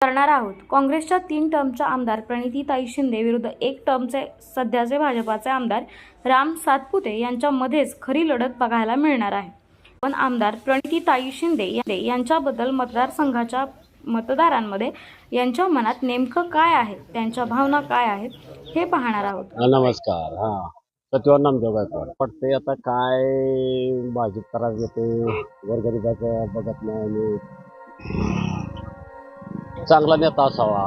करणार आहोत. काँग्रेसच्या तीन टर्मच्या आमदार प्रणितीताई शिंदे विरुद्ध एक टर्मचे सध्याचे भाजपाचे आमदार राम सातपुते यांच्यामध्येच खरी लढत बघायला मिळणार आहे. पण आमदार प्रणितीताई शिंदे यांच्याबद्दल मतदारसंघाच्या मतदारांमध्ये यांच्या मनात नेमकं काय आहे? त्यांच्या भावना काय आहेत? हे पाहणार आहोत. नमस्कार. हा. नामदेव आता काय भाजप त्रास देते बघत नाही चांगला नेता असावा.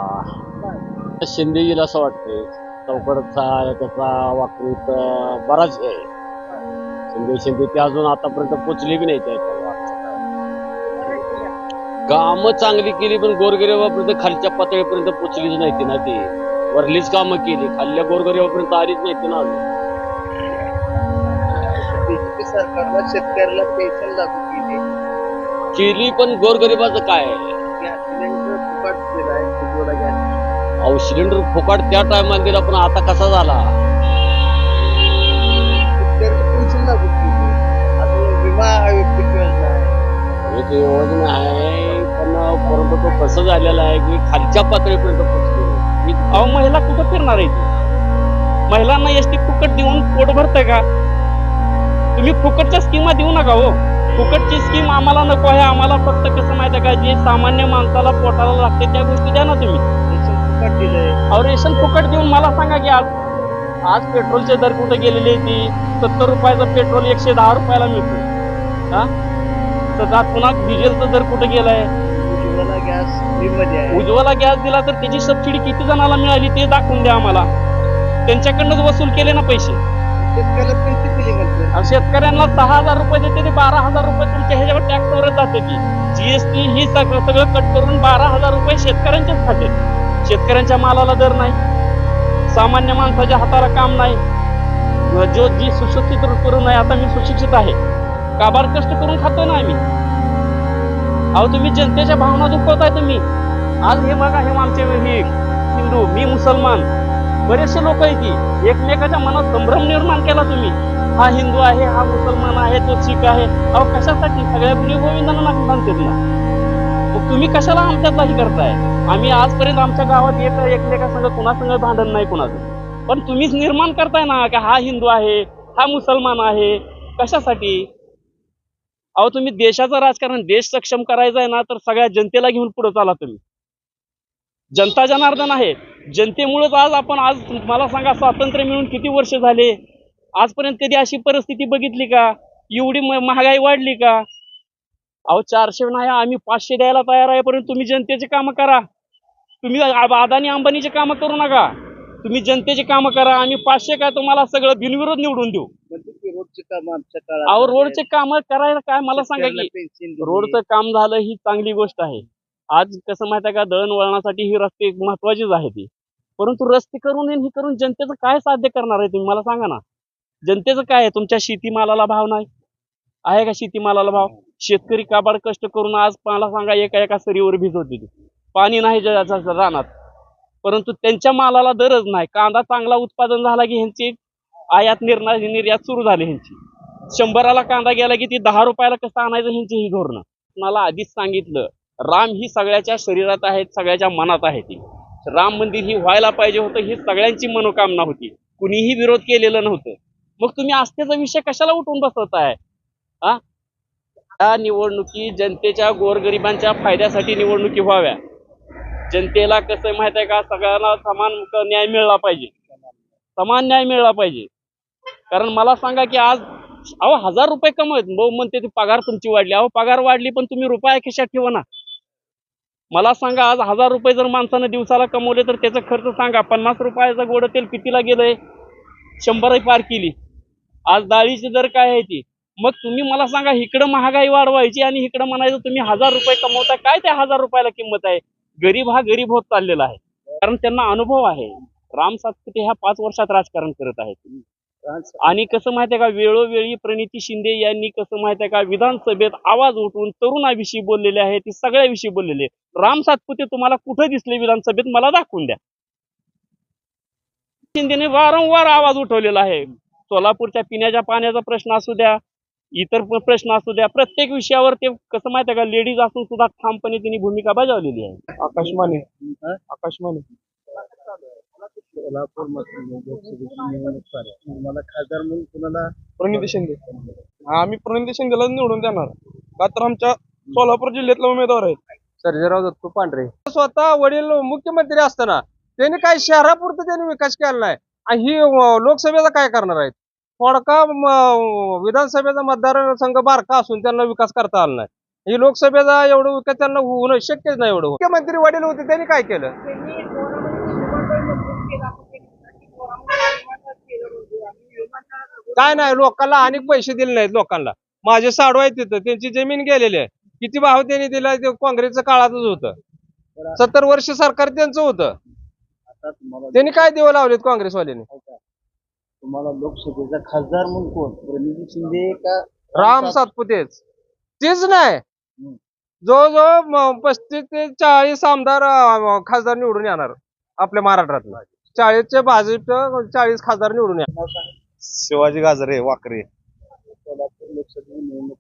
शिंदेजीला असं वाटते चौकडचा त्याचा वाकरीत अं, बराच आहे. शिंदे शिंदे ते अजून आतापर्यंत पोचली बी नाही त्या कामं चांगली केली पण गोरगरिबापर्यंत खालच्या पातळीपर्यंत पोचलीच नाही ती ना ती. वरलीच कामं केली खाल्ल्या गोरगरिबापर्यंत आलीच नाही ती ना सरकारला शेतकऱ्याला पेन्शन लागू केली. केली पण गोरगरिबाचं काय? अहो सिलेंडर फुकाट त्या टायमाला दिला पण आता कसा झाला? एक योजना आहे. पण परंतु तो कसं झालेला आहे की खालच्या पातळीपर्यंत पोचली नाही. अहो महिला कुठं फिरणार आहे ती महिलांना एसटी फुकट देऊन पोट भरतंय का? तुम्ही फुकटच्या स्कीमा देऊ नका हो. फुकटची स्कीम आम्हाला नको आहे. आम्हाला फक्त कसं माहिती आहे का जे सामान्य माणसाला पोटाला लागते त्या गोष्टी द्या ना तुम्ही. फुकट दिलंय. अहो रेशन फुकट देऊन मला सांगा की आज आज पेट्रोलचे दर कुठे गेलेले ती सत्तर रुपयाचं पेट्रोल एकशे दहा रुपयाला मिळतो हा? तर आज पुन्हा डिझेलचं दर कुठे गेलाय? उज्ज्वला गॅस फ्रीमध्ये आहे. उज्ज्वला गॅस दिला तर त्याची सबसिडी किती जणाला मिळाली ते दाखवून द्या आम्हाला. त्यांच्याकडनंच वसूल केले ना पैसे. शेतकऱ्याला दिली शेतकऱ्यांना सहा हजार रुपये देते ते बारा हजार रुपये तुमच्या ह्याच्यावर टॅक्सवरच जाते की जीएसटी ही सगळं सगळं कट करून बारा हजार रुपये खाते शेतकऱ्यांच्या मालाला दर नाही. सामान्य माणसाच्या हाताला काम नाही. जो जी सुशिक्षित करून आहे आता मी सुशिक्षित आहे. काबार कष्ट करून खातोय ना आम्ही. अहो तुम्ही जनतेच्या भावना दुखवताय तुम्ही. आज हे बघा हे आमचे हे हिंदू मी मुसलमान. बरेचसे लोक आहे की एकमेकाच्या मनात संभ्रम निर्माण केला तुम्ही. हा हिंदू आहे हा मुसलमान आहे तो शीख आहे. अहो कशासाठी? सगळ्या गुणी गोविंदांना नाक ना. मग तुम्ही कशाला आमच्यातला हे करताय? आम्ही आजपर्यंत आमच्या गावात येत एकमेकासंग कुणासंग भांडण नाही कुणाचं. पण तुम्हीच निर्माण करताय ना की हा हिंदू आहे हा मुसलमान आहे कशासाठी? अहो तुम्ही देशाचं राजकारण देश सक्षम करायचं आहे ना तर सगळ्या जनतेला घेऊन पुढे चाला तुम्ही. जनता जनार्दन आहे. जनतेमुळेच आज आपण आज मला सांगा स्वातंत्र्य मिळून किती वर्ष झाले? आजपर्यंत कधी अशी परिस्थिती बघितली का? एवढी महागाई वाढली का? अहो चारशे नाही आम्ही पाचशे द्यायला तयार आहे परंतु तुम्ही जनतेचे कामं करा. तुम्ही अदानी अंबानीचे कामं करू नका. तुम्ही जनतेचे कामं करा आम्ही पाचशे काय तुम्हाला सगळं बिनविरोध निवडून देऊ. म्हणजे रोडचे काम आमच्या काळात अहो. रोडचे कामं करायला काय? मला सांगा की. रोडचं काम झालं ही चांगली गोष्ट आहे. आज कसं माहिती आहे का? दळणवळणासाठी ही रस्ते महत्वाचीच आहे ती. परंतु रस्ते करून हे करून जनतेचं काय साध्य करणार आहे तुम्ही मला सांगा ना? जनतेचं काय आहे? तुमच्या शेतीमालाला भाव नाही? आहे का शेतीमालाला भाव? शेतकरी काबाड कष्ट करून आज मला सांगा एका एका सरीवर भिजवते ती. पाणी नाही रानात. परंतु त्यांच्या मालाला दरच नाही. कांदा चांगला उत्पादन झाला की ह्यांची आयात निर्णय निर्यात सुरू झाली ह्यांची. शंभराला कांदा गेला की ती दहा रुपयाला कसं आणायचं ह्यांची ही धोरणं? मला आधीच सांगितलं राम ही सगळ्याच्या शरीरात आहेत सगळ्याच्या मनात आहे ती. राम मंदिर ही व्हायला पाहिजे होतं ही सगळ्यांची मनोकामना होती. कुणीही विरोध केलेलं नव्हतं. मग तुम्ही आस्थेचा विषय कशाला उठून बसवताय? हा या निवडणुकी जनतेच्या गोरगरिबांच्या फायद्यासाठी निवडणुकी व्हाव्या. जनतेला कसं माहीत आहे का? सगळ्यांना समान न्याय मिळला पाहिजे. समान न्याय मिळला पाहिजे. कारण मला सांगा की आज अहो हजार रुपये कमवत भाऊ म्हणते ती पगार तुमची वाढली. अहो पगार वाढली पण तुम्ही रुपया खिशात ठेवा ना. मला सांगा आज हजार रुपये जर माणसानं दिवसाला कमवले तर त्याचा खर्च सांगा. पन्नास रुपयाचं गोड तेल कितीला गेलंय? शंभरही पार केली. आज डाळीची दर काय आहे ती? मग तुम्ही मला सांगा इकडं महागाई वाढवायची आणि इकडं म्हणायचं तुम्ही हजार रुपये कमवताय काय त्या हजार रुपयाला किंमत आहे? गरीब हा गरीब होत चाललेला आहे. कारण त्यांना अनुभव आहे. राम सातपुते ह्या पाच वर्षात राजकारण करत आहेत आणि कसं माहितीये का वेळोवेळी प्रणिती शिंदे यांनी कसं माहितीये का विधानसभेत आवाज उठवून तरुणाविषयी बोललेले आहे ती सगळ्याविषयी बोललेले राम सातपुते तुम्हाला कुठे दिसले विधानसभेत मला दाखवून द्या. शिंदेने वारंवार आवाज उठवलेला आहे. सोलापूरच्या पिण्याच्या पाण्याचा प्रश्न असू द्या इतर प्रश्न असू द्या प्रत्येक विषयावर ते कसं माहिती आहे का? लेडीज असून सुद्धा ठामपणे त्यांनी भूमिका बजावलेली आहे. आकाशवाणी. आकाशवाणी. सोलापूर आहे. तुम्हाला खासदार म्हणून कुणाला प्रणिती शिंदे आम्ही प्रणिती शिंदेला निवडून देणार. का तर आमच्या सोलापूर जिल्ह्यातला उमेदवार आहेत सर्जेराव दत्तू पांढरे. स्वतः वडील मुख्यमंत्री असताना त्यांनी काही शहरापुरतं त्यांनी विकास केला नाही? आणि ही लोकसभेचा काय करणार आहेत? थोडका विधानसभेचा मतदारसंघ बारका असून त्यांना विकास करता आला नाही. ही लोकसभेचा एवढं विकास त्यांना होणं शक्यच नाही एवढं. मुख्यमंत्री वडील होते त्यांनी काय केलं? काय नाही लोकांना अनेक पैसे दिले नाहीत लोकांना. माझे साडू आहेत तिथं त्यांची जमीन गेलेली आहे. किती भाव त्यांनी दिला ते काँग्रेसच्या काळातच होतं. सत्तर वर्ष सरकार त्यांचं होतं. त्यांनी काय देव लावलेत काँग्रेसवाल्यांनी? तुम्हाला लोकसभेचा खासदार म्हणून कोण? प्रणिती शिंदे का? राम सातपुतेच. तेच नाही. जवळजवळ म- पस्तीस ते चाळीस आमदार अं, खासदार निवडून येणार आपल्या महाराष्ट्रातला चाळीसचे भाजप चाळीस खासदार निवडून येणार. शिवाजी गाजरे वाकरे. सोलापूर लोकसभेची निवडणूक.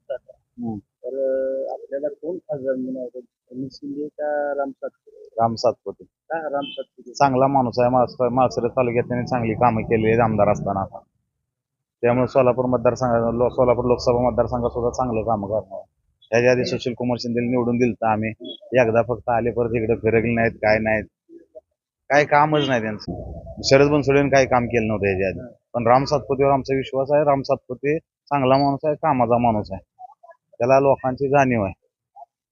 तर अं, आपल्याला कोण खासदार म्हणून आवडेल? प्रणिती शिंदे का राम सातपुते. राम सातपुते. का राम सातपुते. चांगला माणूस आहे माळस माळशिरस तालुक्यात त्यांनी चांगली कामं केली आहेत आमदार असताना. त्यामुळे सोलापूर मतदारसंघ लो- सोलापूर लोकसभा मतदारसंघात सुद्धा चांगलं काम करणार. त्याच्या आधी सुशील कुमार शिंदे निवडून दिलं आम्ही. एकदा फक्त आले परत इकडे फिरकले नाहीत काय नाहीत. काय कामच नाही त्यांचं. शरद बनसोडेने काही काम केलं नव्हतं याच्या आधी. पण राम सातपुतेवर आमचा विश्वास आहे. राम सातपुते चांगला माणूस आहे कामाचा माणूस आहे. त्याला लोकांची जाणीव आहे.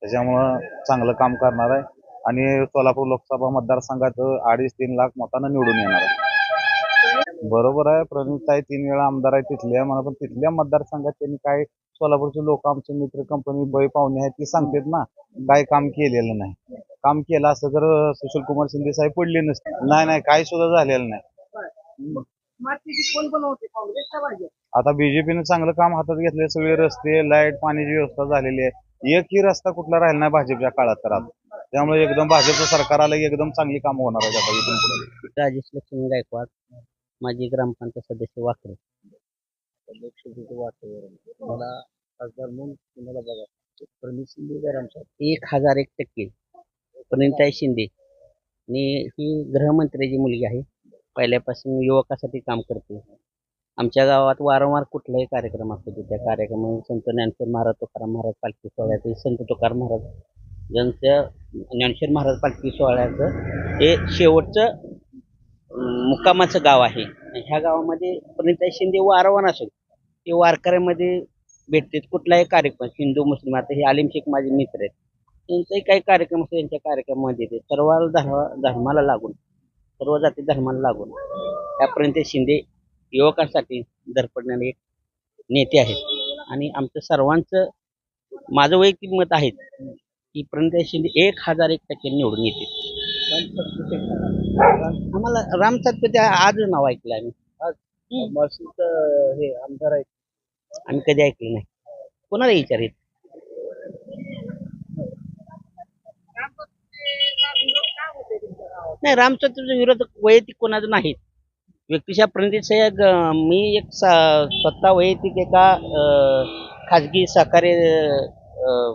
त्याच्यामुळं चांगलं काम करणार आहे. आणि सोलापूर लोकसभा मतदारसंघात अडीच तीन लाख मतांना निवडून येणार आहे. बरोबर आहे प्रणिताई तीन वेळा आमदार आहे तिथल्या मला पण तिथल्या मतदारसंघात त्यांनी काय सोलापूरचे लोक आमचे मित्र कंपनी बळी पाहुणे आहेत ते सांगतात ना काय काम केलेलं नाही. काम केलं असं तर सुशील कुमार शिंदे साहेब पडले नसते. नाही नाही काही सुद्धा झालेलं नाही. आता बीजेपीने चांगलं काम हातात घेतले सगळे रस्ते लाइट पाण्याची व्यवस्था झालेली आहे. एकही रस्ता कुठला राहिला नाही भाजपच्या काळात तर आता त्यामुळे एकदम भाजपचं सरकार आलं की एकदम चांगली कामं होणार आहेत आता इथून पुढे. राजेश लक्ष्मण गायकवाड माजी ग्रामपंचायत सदस्य वाकरे. लोकसभेचं वातावरण तुम्हाला खासदार म्हणून कुणाला बघा प्रणिती शिंदे का राम सातपुते एक हजार एक टक्के. प्रणिताई शिंदे. आणि ही गृहमंत्र्याची मुलगी आहे. पहिल्यापासून युवकासाठी काम करते. आमच्या गावात वारंवार कुठलाही कार्यक्रम असतो त्या कार्यक्रमामध्ये संत ज्ञानशीर महाराज तुकाराम महाराज पालखी सोहळ्याचं संत तुकाराम महाराज ज्यांचं ज्ञानशीर महाराज पालखी सोहळ्याचं हे शेवटचं मुक्कामाचं गाव आहे. आणि ह्या गावामध्ये प्रणिताई शिंदे वारंवार असेल. ते वारकऱ्यामध्ये भेटतात कुठलाही कार्यक्रम हिंदू मुस्लिम आता हे आलिम शेख माझे मित्र आहेत. त्यांचाही काही कार्यक्रम असतो त्यांच्या कार्यक्रमामध्ये ते सर्व धर्म धर्माला लागून सर्व जाती धर्माला लागून. त्यापर्यंत शिंदे युवकांसाठी दर्पणाने एक नेते आहेत. आणि आमचं सर्वांचं माझं वैयक्तिक मत आहे की प्रणिता शिंदे एक हजार एक टक्के निवडून येते आम्हाला राम सातपुते आज नाव ऐकलं आम्ही. हे आमदार आहेत आम्ही कधी ऐकलं नाही. कोणाला विचारित नाही रामचंद्रचा विरोध वैयक्तिक कोणाचा नाहीत. व्यक्तिशा अं, मी एक सा- स्वतः वैयक्तिक एका खाजगी सहकारी अं,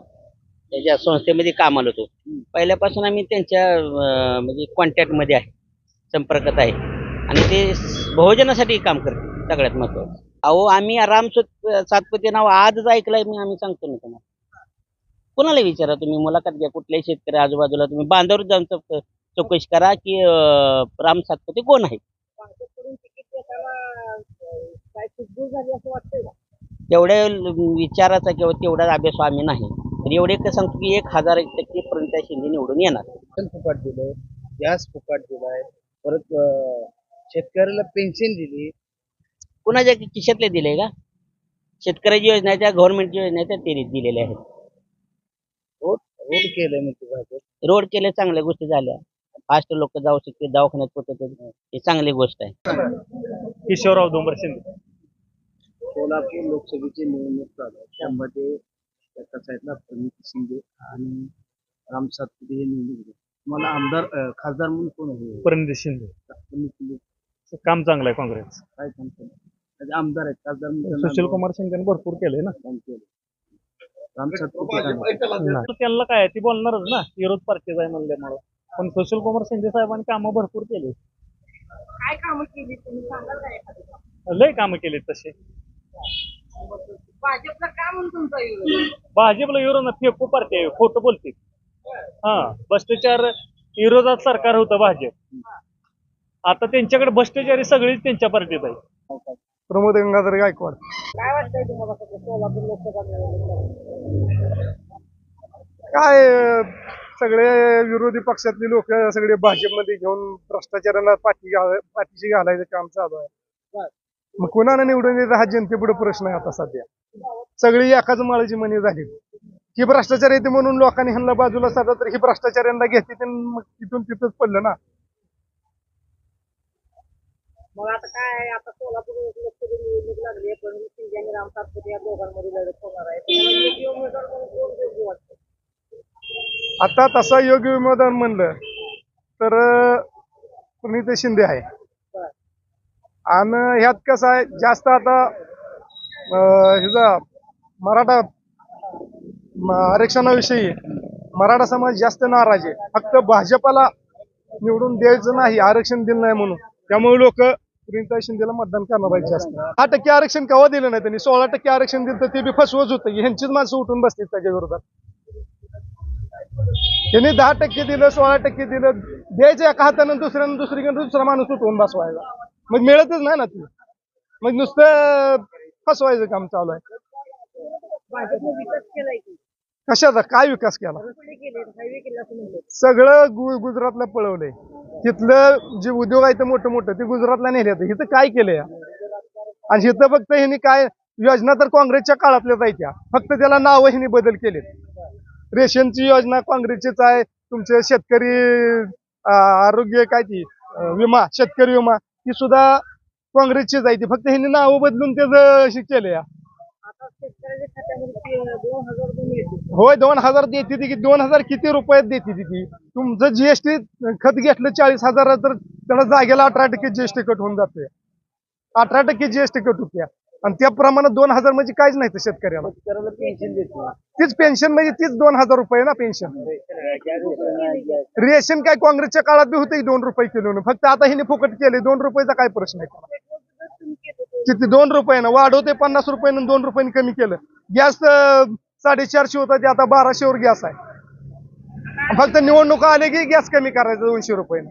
त्याच्या संस्थेमध्ये कामाला होतो. पहिल्यापासून आम्ही त्यांच्या अं, म्हणजे कॉन्टॅक्टमध्ये आहे संपर्कात आहे. आणि ते बहुजनासाठी काम करते सगळ्यात महत्वाचं अहो आम्ही राम सात- सातपुते नाव आजच ऐकलंय मी आम्ही सांगतो ना तुम्हाला. कोणाला विचारा तुम्ही मुलाखत घ्या कुठल्याही शेतकरी आजूबाजूला तुम्ही बांधावर जाऊन चौक- चौकशी करा की अं, राम सातपुते कोण आहे? तेवढ्या विचाराचा किंवा तेवढा अभ्यास आम्ही नाही. तर एवढे काय सांगतो की एक हजार एक टक्के प्रणिता शिंदे निवडून येणार. पेन्शन फुकट दिलंय गॅस फुकट दिलाय परत अं, शेतकऱ्याला पेन्शन दिली. कुणाच्या खिशातले दिले का? शेतकऱ्याची योजना आहे त्या गव्हर्नमेंटची योजना आहे त्या ते दिलेले आहेत. रोड रोड केलंय म्हणते भाजप रोड केले चांगल्या गोष्टी झाल्या. फास्ट लोक जाऊ शकते दवाखान्यात पोहोचत हे चांगली गोष्ट आहे किशोरराव डोंबर शिंदे सोलापूर लोकसभेची निवडणूक चालू आहे त्यामध्ये एका साईडला प्रणिती शिंदे आणि राम सातपुते हे निवडणूक होते. तुम्हाला आमदार अं, खासदार म्हणून कोण आहे प्रणिती शिंदे प्रणिती शिंदे काम चांगलं आहे काँग्रेस काय काम केलं त्याचे आमदार आहेत खासदार म्हणून सुशील कुमार शिंदेने भरपूर केले ना काम केलं. राम सातपुते का नाही? त्यांना काय ती बोलणारच ना विरोध पार्टीचा आहे म्हणल्यामुळे पण सुशील कुमार शिंदे साहेबांनी कामं भरपूर केली. काय कामं केली तुम्ही सांगाल एखादी? लय कामं केली तसे भाजपला का म्हणून तुमचा विरोध? भाजपला विरोध फेकू पार्टी आहे खोटं बोलते हा भ्रष्टाचार विरोधात सरकार होतं भाजप. आता त्यांच्याकडे भ्रष्टाचारी सगळीच त्यांच्या पार्टीत आहे प्रमोद गंगाधर गायकवाड. काय वाटतंय तुम्हाला सध्या सोलापूर लोकसभा काय अं, सगळे विरोधी पक्षातली लोक सगळे भाजपमध्ये घेऊन भ्रष्टाचाराला पाठी पाठीशी घालायचं काम चालू आहे. मग कोणाला निवडून येतं? हा जनतेपुढे प्रश्न आहे आता सध्या. सगळी एकाच माळाची मनी झाली. ही भ्रष्टाचार येते म्हणून लोकांनी ह्यांना बाजूला साधा तर ही भ्रष्टाचार यांना घेते ते मग तिथून तिथंच पडलं ना. मग आता काय आहे, आता सोलापूर लोकसभा निवडणूक लागली आहे पण शिंदे आणि राम सातपुते या दोघांमध्ये लढत होणार आहे तुम्हाला योग्य उमेदवार म्हणून कोण योग्य वाटतं आता तसा योग्य विमादान म्हणलं तर अं, प्रणित शिंदे आहे. आणि ह्यात कसं आहे जास्त आता ह्याचा मराठा आरक्षणाविषयी मराठा समाज जास्त नाराज आहे. फक्त भाजपाला निवडून द्यायचं नाही आरक्षण दिलं नाही म्हणून. त्यामुळे लोक प्रियंका शिंदेला मतदान करणार पाहिजे जास्त. दहा टक्के आरक्षण केव्हा दिलं नाही त्यांनी? सोळा टक्के आरक्षण दिलं तर ते बी फसवच होतं. ह्यांचीच माणसं उठून बसतील त्याच्या विरोधात. त्यांनी दहा टक्के दिलं सोळा टक्के दिलं. द्यायचं एका हातानं दुसऱ्यानं दुसरीकडे दुसरा माणूस उठवून बसवायला. मग मिळतच नाही ना ती. मग नुसतं फसवायचं काम चालू आहे. कशाचा? काय विकास केला? सगळं गु गुजरातला पळवलंय. तिथलं जे उद्योग आहे ते मोठं मोठं ते गुजरातला नेले इथं काय केलंय? आणि इथं फक्त ह्यांनी काय योजना तर काँग्रेसच्या काळातल्याच आहे त्या. फक्त त्याला नावं ह्यांनी बदल केलेत. रेशनची योजना काँग्रेसचीच आहे. तुमचे शेतकरी आरोग्य काय ती? विमा शेतकरी विमा ती सुद्धा काँग्रेसचीच आहे ती. फक्त ह्यांनी नावं बदलून त्याचं मिळतील. होय दोन हजार देते ती. की दोन हजार किती रुपयात देते ती तुमचं जीएसटी खत घेतलं चाळीस हजार तर त्याला जागेला अठरा टक्के जीएसटी कट होऊन जातोय. अठरा टक्के जीएसटी कट होत्या. आणि त्या प्रमाणात दोन हजार म्हणजे काहीच नाही शेतकऱ्याला. पेन्शन तीच पेन्शन म्हणजे तीच दोन हजार रुपये ना पेन्शन रेशन काय काँग्रेसच्या काळात बी होतं दोन रुपये किलो फक्त आता हिने फुकट केले दोन रुपयाचा काय प्रश्न आहे किती दोन रुपयानं वाढवते पन्नास रुपयानं दोन रुपयानं कमी केलं. गॅस साडेचारशे होता ते आता बाराशेवर गॅस आहे. फक्त निवडणुका आले की गॅस कमी करायचं दोनशे रुपयानं